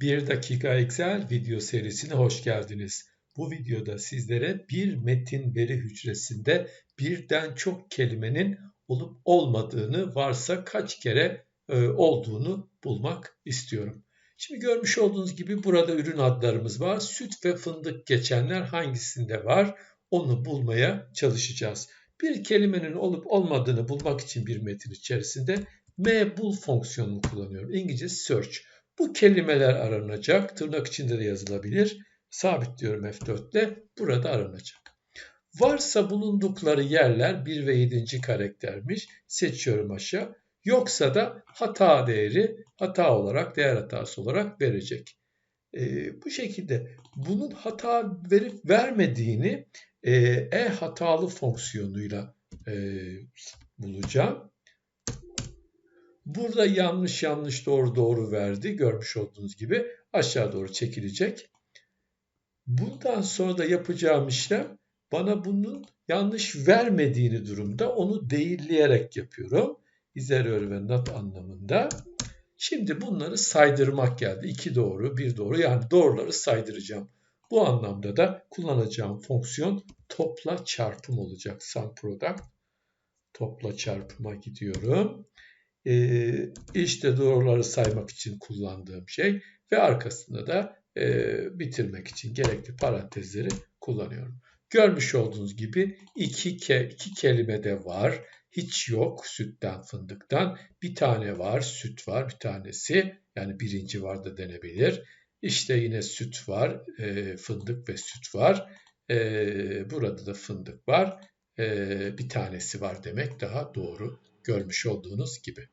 1 dakika Excel video serisine hoş geldiniz. Bu videoda sizlere bir metin veri hücresinde birden çok kelimenin olup olmadığını varsa kaç kere e, olduğunu bulmak istiyorum. Şimdi görmüş olduğunuz gibi burada ürün adlarımız var. Süt ve fındık geçenler hangisinde var onu bulmaya çalışacağız. Bir kelimenin olup olmadığını bulmak için bir metin içerisinde mbul fonksiyonunu kullanıyorum. İngilizce search. Bu kelimeler aranacak. Tırnak içinde de yazılabilir. Sabitliyorum F4 ile. Burada aranacak. Varsa bulundukları yerler 1 ve 7. karaktermiş. Seçiyorum aşağı. Yoksa da hata değeri hata olarak, değer hatası olarak verecek. E, bu şekilde bunun hata verip vermediğini e, e hatalı fonksiyonuyla e, bulacağım. Burada yanlış yanlış doğru doğru verdi. Görmüş olduğunuz gibi aşağı doğru çekilecek. Bundan sonra da yapacağım işlem bana bunun yanlış vermediğini durumda onu değilleyerek yapıyorum. İzeriyor ve not anlamında. Şimdi bunları saydırmak geldi. İki doğru, bir doğru. Yani doğruları saydıracağım. Bu anlamda da kullanacağım fonksiyon topla çarpım olacak. Sum product. Topla çarpıma gidiyorum e, işte doğruları saymak için kullandığım şey ve arkasında da e, bitirmek için gerekli parantezleri kullanıyorum. Görmüş olduğunuz gibi iki, ke iki kelime de var. Hiç yok sütten fındıktan. Bir tane var süt var bir tanesi. Yani birinci var da denebilir. İşte yine süt var, e, fındık ve süt var. E, burada da fındık var. E, bir tanesi var demek daha doğru görmüş olduğunuz gibi.